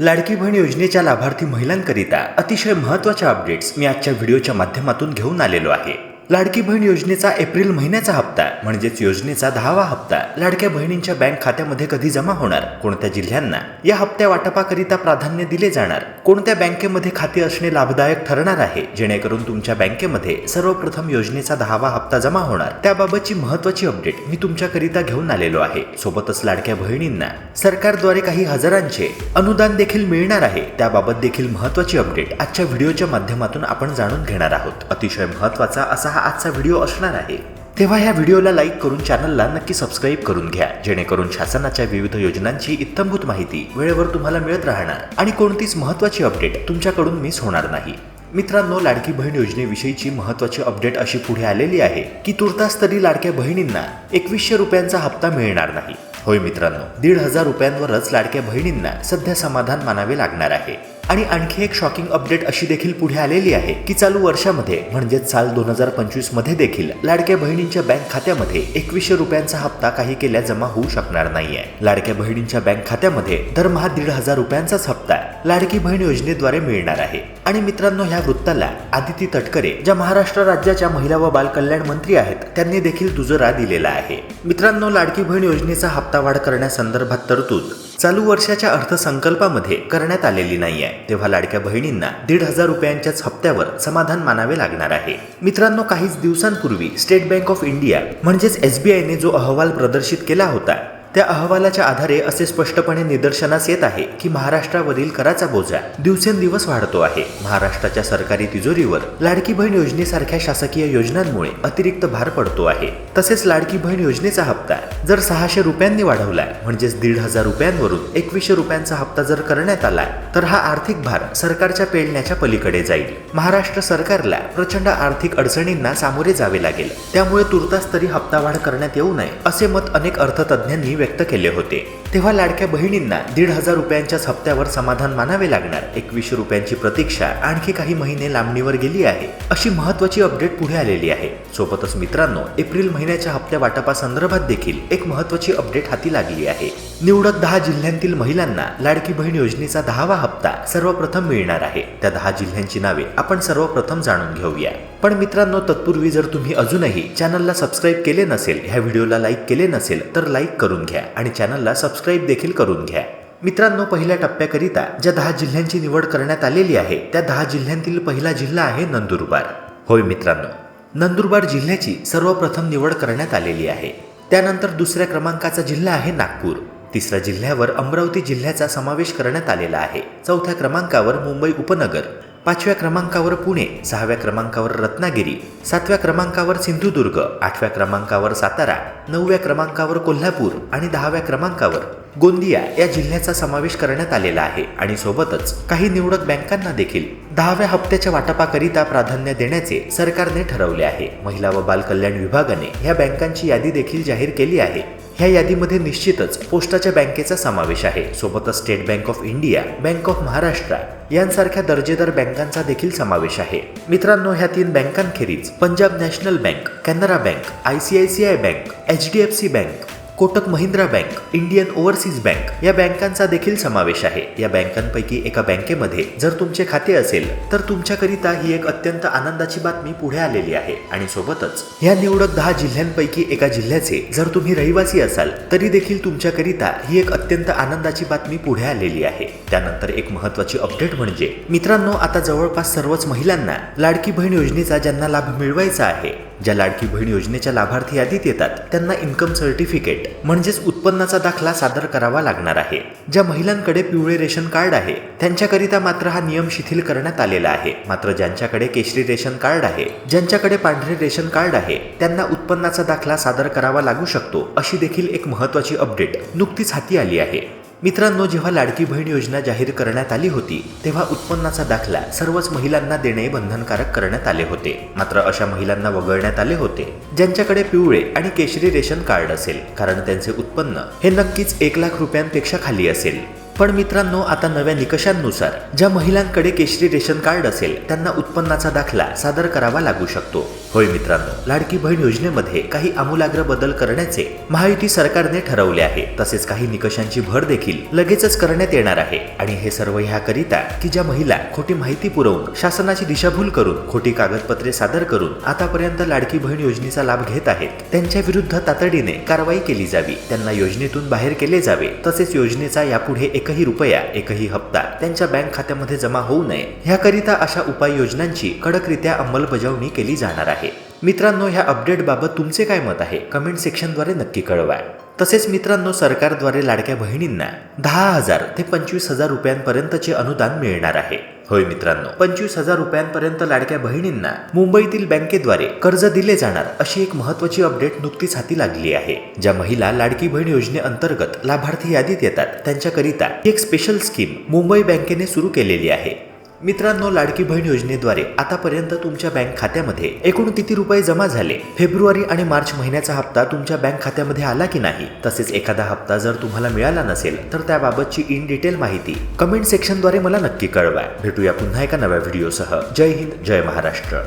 लाडकी बहीण योजनेच्या लाभार्थी महिलांकरिता अतिशय महत्त्वाच्या अपडेट्स मी आजच्या व्हिडिओच्या माध्यमातून घेऊन आलेलो आहे. लाडकी बहीण योजनेचा एप्रिल महिन्याचा हप्ता म्हणजेच योजनेचा दहावा हप्ता लाडक्या बहिणींच्या बँक खात्यामध्ये कधी जमा होणार? कोणत्या जिल्ह्यांना? या हप्त्या वाटपाकरिता प्राधान्य दिले जाणार. कोणत्या बँकेमध्ये खाते असणे लाभदायक ठरणार आहे? जेणेकरून तुमच्या बँकेमध्ये सर्वप्रथम योजनेचा दहावा हप्ता जमा होणार. त्याबाबतची महत्वाची अपडेट मी तुमच्याकरिता घेऊन आलेलो आहे. सोबतच लाडक्या बहिणींना सरकारद्वारे काही हजारांचे अनुदान देखील मिळणार आहे. त्याबाबत देखील महत्वाची अपडेट आजच्या व्हिडिओच्या माध्यमातून आपण जाणून घेणार आहोत. अतिशय महत्त्वाचा असा हा आजचा व्हिडिओ असणार आहे. तेव्हा ह्या व्हिडिओला लाईक करून चॅनलला नक्की सबस्क्राईब करून घ्या. जेणेकरून शासनाच्या विविध योजनांची इत्थंभूत माहिती वेळेवर तुम्हाला मिळत राहणार. आणि कोणतीच महत्वाची अपडेट तुमच्याकडून मिस होणार नाही. मित्रांनो लाडकी बहीण योजनेविषयीची महत्वाची अपडेट अशी पुढे आलेली आहे की तुर्तास तरी लाडक्या बहिणींना एकवीसशे रुपयांचा हप्ता मिळणार नाही. होय मित्रांनो दीड हजार रुपयांवरच लाडक्या बहिणींना सध्या समाधान मानावे लागणार आहे. आणि आणखी एक शॉकिंग अपडेट अशी देखील पुढे आलेली आहे की चालू वर्षामध्ये म्हणजेच साल दोन हजार पंचवीसमध्ये देखील लाडक्या बहिणींच्या बँक खात्यामध्ये एकवीसशे रुपयांचा हप्ता काही केल्या जमा होऊ शकणार नाहीये. लाडक्या बहिणींच्या बँक खात्यामध्ये दरमहा दीड हजार रुपयांचाच हप्ता लाडकी बहीण योजनेद्वारे मिळणार आहे. आणि मित्रांनो ह्या वृत्ताला आदिती तटकरे ज्या महाराष्ट्र राज्याच्या महिला व बाल कल्याण मंत्री आहेत त्यांनी देखील दुजोरा दिलेला आहे. मित्रांनो लाडकी बहीण योजनेचा हप्ता वाढ करण्यासंदर्भात तरतूद चालू वर्षाच्या अर्थसंकल्पामध्ये करण्यात आलेली नाहीये. तेव्हा लाडक्या बहिणींना दीड हजार रुपयांच्याच हप्त्यावर समाधान मानावे लागणार आहे. मित्रांनो काहीच दिवसांपूर्वी स्टेट बँक ऑफ इंडिया म्हणजेच एसबीआयने जो अहवाल प्रदर्शित केला होता त्या अहवालाच्या आधारे असे स्पष्टपणे निदर्शनास येत आहे की महाराष्ट्रावरील कराचा बोजा दिवसेंदिवस वाढतो आहे. महाराष्ट्राच्या सरकारी तिजोरीवर लाडकी बहीण योजनेसारख्या शासकीय योजनांमुळे अतिरिक्त भार पडतो आहे. तसेच लाडकी बहीण योजनेचा हप्ता जर सहाशे रुपयांनी वाढवला म्हणजेच दीड हजार रुपयांवरून एकवीसशे रुपयांचा हप्ता जर करण्यात आला तर हा आर्थिक भार सरकारच्या पेलण्याच्या पलीकडे जाईल. महाराष्ट्र सरकारला प्रचंड आर्थिक अडचणींना सामोरे जावे लागेल. त्यामुळे तुर्तास तरी हप्ता वाढ करण्यात येऊ नये असे मत अनेक अर्थतज्ञांनी व्यक्त केले होते. तेव्हा लाडक्या बहिणींना दीड हजार रुपयांच्याच हप्त्यावर समाधान मानावे लागणार. एकवीसशे रुपयांची प्रतीक्षा आणखी काही महिने लांबणीवर गेली आहे. अशी महत्वाची अपडेट पुढे आलेली आहे. सोबतच मित्रांनो एप्रिल महिन्याच्या हप्त्या वाटपासंदर्भात देखील एक महत्वाची अपडेट हाती लागली आहे. निवडक दहा जिल्ह्यांतील महिलांना लाडकी बहीण योजनेचा दहावा हप्ता सर्वप्रथम मिळणार आहे. त्या दहा जिल्ह्यांची नावे आपण सर्वप्रथम जाणून घेऊया. पण मित्रांनो तत्पूर्वी जर तुम्ही अजूनही चॅनलला सबस्क्राईब केले नसेल ह्या व्हिडिओला लाईक केले नसेल तर लाईक करून घ्या आणि चॅनलला सबस्क्राईब देखील करून घ्या. मित्रांनो पहिल्या टप्प्याकरिता ज्या दहा जिल्ह्यांची निवड करण्यात आलेली आहे त्या दहा जिल्ह्यांतील पहिला जिल्हा आहे नंदुरबार. होय मित्रांनो नंदुरबार जिल्ह्याची सर्वप्रथम निवड करण्यात आलेली आहे. त्यानंतर दुसऱ्या क्रमांकाचा जिल्हा आहे नागपूर. तिसऱ्या जिल्ह्यावर अमरावती जिल्ह्याचा समावेश करण्यात आलेला आहे. चौथ्या क्रमांकावर मुंबई उपनगर. पाचव्या क्रमांकावर पुणे सहाव्या क्रमांकावर रत्नागिरी सातव्या क्रमांकावर सिंधुदुर्ग आठव्या क्रमांकावर सातारा नवव्या क्रमांकावर कोल्हापूर आणि दहाव्या क्रमांकावर गोंदिया या जिल्ह्याचा समावेश करण्यात आलेला आहे आणि सोबतच काही निवडक बँकांना देखील दहाव्या हप्त्याच्या वाटपाकरिता प्राधान्य देण्याचे सरकारने ठरवले आहे. महिला व बालकल्याण विभागाने ह्या बँकांची यादी देखील जाहीर केली आहे. ह्या यादीमध्ये निश्चितच पोस्टाच्या बँकेचा समावेश आहे. सोबतच state bank of India bank of Maharashtra यांसारख्या दर्जेदार बँकांचा देखील समावेश आहे. मित्रांनो ह्या तीन बँकांखेरीज Punjab national bank Canara bank I C I C I bank H D F C bank Kotak Mahindra bank Indian overseas bank या बँकांचा देखील समावेश आहे. या बँकांपैकी एका बँकेमध्ये जर तुमचे खाते असेल तर तुमच्याकरिता ही एक अत्यंत आनंदाची बातमी पुढे आलेली आहे. आणि सोबतच या निवडक दहा जिल्ह्यांपैकी एका जिल्ह्याचे जर तुम्ही रहिवासी असाल तरी देखील तुमच्याकरिता ही एक अत्यंत आनंदाची बातमी पुढे आलेली आहे. त्यानंतर एक महत्वाची अपडेट म्हणजे मित्रांनो आता जवळपास सर्वच महिलांना लाडकी बहीण योजनेचा ज्यांना लाभ मिळवायचा आहे ज्या लाडकी बहीण योजनेच्या लाभार्थी यादीत येतात त्यांना इन्कम सर्टिफिकेट म्हणजेच उत्पन्नाचा दाखला सादर करावा लागणार आहे. ज्या महिलांकडे पिवळे रेशन कार्ड आहे त्यांच्याकरिता मात्र हा नियम शिथिल करण्यात आलेला आहे. मात्र ज्यांच्याकडे केशरी रेशन कार्ड आहे ज्यांच्याकडे पांढरे रेशन कार्ड आहे त्यांना उत्पन्नाचा दाखला सादर करावा लागू शकतो अशी देखील एक महत्वाची अपडेट नुकतीच हाती आली आहे. मित्रांनो जेव्हा लाडकी बहीण योजना जाहीर करण्यात आली होती तेव्हा उत्पन्नाचा दाखला सर्वच महिलांना देणे बंधनकारक करण्यात आले होते. मात्र अशा महिलांना वगळण्यात आले होते ज्यांच्याकडे पिवळे आणि केशरी रेशन कार्ड असेल कारण त्यांचे उत्पन्न हे नक्कीच एक लाख रुपयांपेक्षा खाली असेल. पण मित्रांनो आता नव्या निकषांनुसार ज्या महिलांकडे केशरी रेशन कार्ड असेल त्यांना उत्पन्नाचा दाखला सादर करावा लागू शकतो. होय मित्रांनो लाडकी बहीण योजनेमध्ये काही आमूलाग्र बदल करण्याचे महायुती सरकारने ठरवले आहे. तसेच काही निकषांची भर देखील लगेचच करण्यात येणार आहे. आणि हे सर्व ह्याकरिता की ज्या महिला खोटी माहिती पुरवून शासनाची दिशाभूल करून खोटी कागदपत्रे सादर करून आतापर्यंत लाडकी बहीण योजनेचा लाभ घेत आहेत त्यांच्या विरुद्ध तातडीने कारवाई केली जावी त्यांना योजनेतून बाहेर केले जावे तसेच योजनेचा यापुढे एकही रुपया एकही हप्ता त्यांच्या बँक खात्यामध्ये जमा होऊ नये. ह्याकरिता अशा उपाययोजनांची कडकरित्या अंमलबजावणी केली जाणार आहे. मित्रांनो ह्या अपडेटबाबत तुमचे काय मत आहे? कमेंट सेक्शनद्वारे नक्की कळवा. तसेच मित्रांनो सरकारद्वारे लाडक्या बहिणींना दहा हजार ते पंचवीस हजार रुपयांपर्यंतचे अनुदान मिळणार आहे. होय मित्रांनो पंचवीस हजार रुपयांपर्यंत लाडक्या बहिणींना मुंबईतील बँकेद्वारे कर्ज दिले जाणार अशी एक महत्वाची अपडेट नुकतीच हाती लागली आहे. ज्या महिला लाडकी बहीण योजनेअंतर्गत लाभार्थी यादीत येतात त्यांच्याकरिता एक स्पेशल स्कीम मुंबई बँकेने सुरू केलेली आहे. मित्रांनो लाडकी बहीण योजनेद्वारे आतापर्यंत तुमच्या बँक खात्यामध्ये एकूण किती रुपये जमा झाले? फेब्रुवारी आणि मार्च महिन्याचा हप्ता तुमच्या बँक खात्यामध्ये आला की नाही? तसेच एखादा हप्ता जर तुम्हाला मिळाला नसेल तर त्याबाबतची इन डिटेल माहिती कमेंट सेक्शनद्वारे मला नक्की कळवा. भेटूया पुन्हा एका नव्या व्हिडिओसह. जय हिंद जय महाराष्ट्र.